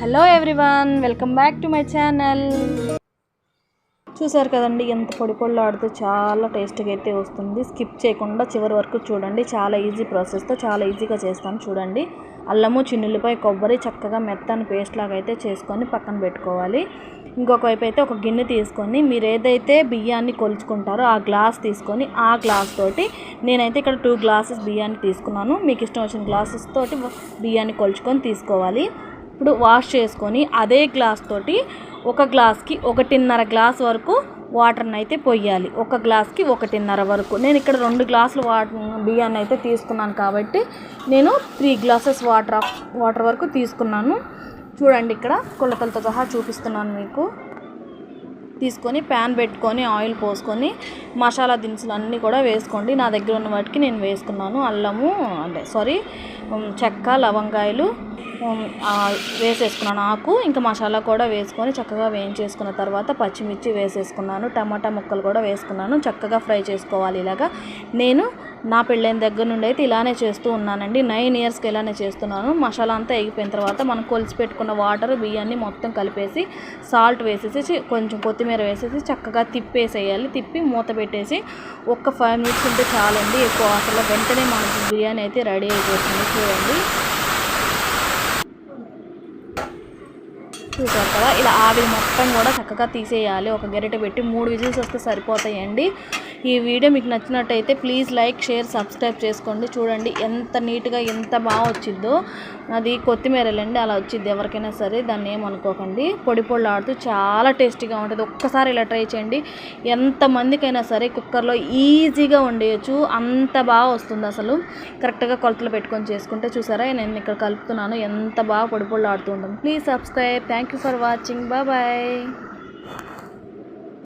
Hello everyone welcome back to my channel చూసారు కదండి ఎంత పొడి పొళ్ళు ఆడుతూ చాలా టేస్ట్గా అయితే వస్తుంది. స్కిప్ చేయకుండా చివరి వరకు చూడండి. చాలా ఈజీ ప్రాసెస్తో చాలా ఈజీగా చేస్తాను చూడండి. అల్లము చిన్నులపై కొబ్బరి చక్కగా మెత్తని పేస్ట్ లాగా అయితే చేసుకొని పక్కన పెట్టుకోవాలి. ఇంకొక వైపు అయితే ఒక గిన్నె తీసుకొని మీరు ఏదైతే బియ్యాన్ని కొలుచుకుంటారో ఆ గ్లాస్ తీసుకొని ఆ గ్లాస్ తోటి నేనైతే ఇక్కడ టూ గ్లాసెస్ బియ్యాన్ని తీసుకున్నాను. మీకు ఇష్టం వచ్చిన గ్లాసెస్ తోటి బియ్యాన్ని కొలుచుకొని తీసుకోవాలి. ఇప్పుడు వాష్ చేసుకొని అదే గ్లాస్ తోటి ఒక గ్లాస్కి ఒకటిన్నర గ్లాస్ వరకు వాటర్ని అయితే పొయ్యాలి. ఒక గ్లాస్కి ఒకటిన్నర వరకు. నేను ఇక్కడ రెండు గ్లాసులు వాటర్ బియ్యాన్ని అయితే తీసుకున్నాను కాబట్టి నేను త్రీ గ్లాసెస్ వాటర్ వాటర్ వరకు తీసుకున్నాను. చూడండి ఇక్కడ కొలతలతో సహా చూపిస్తున్నాను మీకు. తీసుకొని ప్యాన్ పెట్టుకొని ఆయిల్ పోసుకొని మసాలా దినుసులు అన్నీ కూడా వేసుకోండి. నా దగ్గర ఉన్న వాటికి నేను వేసుకున్నాను. అల్లము అంటే సారీ చెక్క లవంగాయలు వేసేసుకున్నాను ఆకు ఇంకా మసాలా కూడా వేసుకొని చక్కగా వేయించేసుకున్న తర్వాత పచ్చిమిర్చి వేసేసుకున్నాను టమాటా ముక్కలు కూడా వేసుకున్నాను చక్కగా ఫ్రై చేసుకోవాలి ఇలాగా. నేను నా పెళ్ళైన దగ్గర నుండి అయితే ఇలానే చేస్తూ ఉన్నానండి. నైన్ ఇయర్స్కి ఇలానే చేస్తున్నాను. మసాలా అంతా ఎగిపోయిన తర్వాత మనం కొలిసి పెట్టుకున్న వాటర్ బియ్యాన్ని మొత్తం కలిపేసి సాల్ట్ వేసేసి కొంచెం కొత్తిమీర వేసేసి చక్కగా తిప్పేసేయాలి. తిప్పి మూత పెట్టేసి ఒక్క ఫైవ్ మినిట్స్ ఉంటే చాలండి. ఎక్కువ అసలు వెంటనే మనకి బిర్యానీ అయితే రెడీ అయిపోతుంది. చూడండి. చూసారు కదా ఇలా ఆవిరి మొత్తం కూడా చక్కగా తీసేయాలి. ఒక గరిటె పెట్టి మూడు విజిల్స్ వస్తే సరిపోతాయండి. ఈ వీడియో మీకు నచ్చినట్టయితే ప్లీజ్ లైక్ షేర్ సబ్స్క్రైబ్ చేసుకోండి. చూడండి ఎంత నీట్గా ఎంత బాగా వచ్చిందో. అది కొత్తిమీరలండి అలా వచ్చింది. ఎవరికైనా సరే దాన్ని ఏమనుకోకండి. పొడి పొడి ఆడుతూ చాలా టేస్టీగా ఉంటుంది. ఒక్కసారి ఇలా ట్రై చేయండి. ఎంతమందికైనా సరే కుక్కర్లో ఈజీగా వండేయచ్చు. అంత బాగా వస్తుంది అసలు. కరెక్ట్గా కొలతలు పెట్టుకొని చేసుకుంటే చూసారా? నేను ఇక్కడ కలుపుతున్నాను. ఎంత బాగా పొడి పొడి ఆడుతూ ఉంటుంది. Please subscribe. Thank you for watching bye